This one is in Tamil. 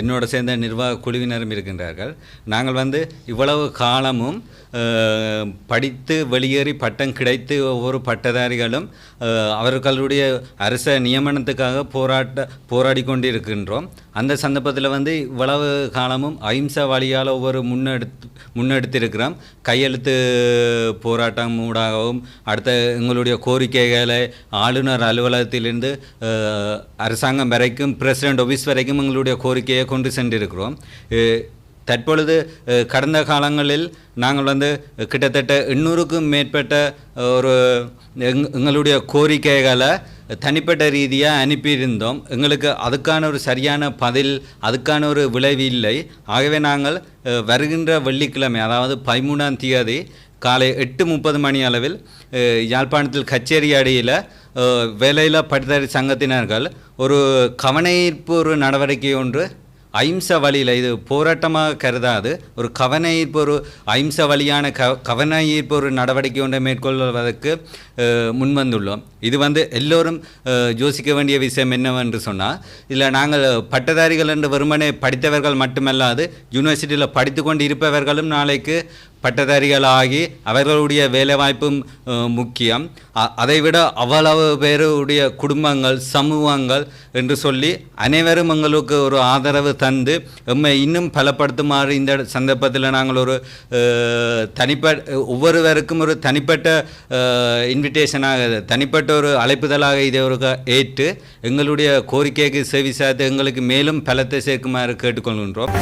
என்னோட சேர்ந்த நிர்வாக குழுவினரும் இருக்கின்றார்கள். நாங்கள் வந்து இவ்வளவு காலமும் படித்து வெளியேறி பட்டம் கிடைத்து ஒவ்வொரு பட்டதாரிகளும் அவர்களுடைய அரச நியமனத்துக்காக போராட்ட போராடி கொண்டிருக்கின்றோம். அந்த சந்தர்ப்பத்தில் வந்து இவ்வளவு காலமும் அஹிம்சா வழியால் ஒவ்வொரு முன்னெடுத்து முன்னெடுத்திருக்கிறோம். கையெழுத்து போராட்டம் ஊடாகவும் அடுத்த எங்களுடைய கோரிக்கைகளை ஆளுநர் அலுவலகத்திலிருந்து அரசாங்கம் வரைக்கும் பிரசிடென்ட் ஆஃபீஸ் வரைக்கும் எங்களுடைய கோரிக்கையை கொண்டு சென்றிருக்கிறோம். தற்பொழுது கடந்த காலங்களில் நாங்கள் வந்து கிட்டத்தட்ட எண்ணூறுக்கும் மேற்பட்ட ஒரு எங் எங்களுடைய கோரிக்கைகளை தனிப்பட்ட ரீதியாக அனுப்பியிருந்தோம். எங்களுக்கு அதுக்கான ஒரு சரியான பதில் அதுக்கான ஒரு விளைவு இல்லை. ஆகவே நாங்கள் வருகின்ற வெள்ளிக்கிழமை அதாவது பதிமூணாம் தேதி காலை எட்டு முப்பது மணி அளவில் யாழ்ப்பாணத்தில் கச்சேரி அடியில் வேலையில்லா பட்டதாரி சங்கத்தினர்கள் ஒரு கவனஈர்ப்பு ஒரு நடவடிக்கை ஒன்று அஹிம்சை வழியில் இது போராட்டமாக கருதாது. ஒரு கவன ஈர்ப்பு ஒரு அஹிம்சை வழியான க கவன ஈர்ப்பு ஒரு நடவடிக்கை ஒன்றை மேற்கொள்வதற்கு முன்வந்துள்ளோம். இது வந்து எல்லோரும் யோசிக்க வேண்டிய விஷயம் என்னவென்று சொன்னால் இதில் நாங்கள் பட்டதாரிகள் என்று வெறுமனே படித்தவர்கள் மட்டுமல்லாது யூனிவர்சிட்டியில் படித்து கொண்டு இருப்பவர்களும் நாளைக்கு பட்டதாரிகளாகி அவர்களுடைய வேலைவாய்ப்பும் முக்கியம். அதைவிட அவ்வளவு பேருடைய குடும்பங்கள் சமூகங்கள் என்று சொல்லி அனைவரும் எங்களுக்கு ஒரு ஆதரவு தந்து எம்மை இன்னும் பலப்படுத்துமாறு இந்த சந்தர்ப்பத்தில் நாங்கள் ஒரு தனிப்பட்ட ஒவ்வொருவருக்கும் ஒரு தனிப்பட்ட இன்விடேஷனாக தனிப்பட்ட ஒரு அழைப்புதலாக இதை ஒரு ஏற்று எங்களுடைய கோரிக்கைக்கு செவி சாத்து எங்களுக்கு மேலும் பலத்தை சேர்க்குமாறு கேட்டுக்கொள்கின்றோம்.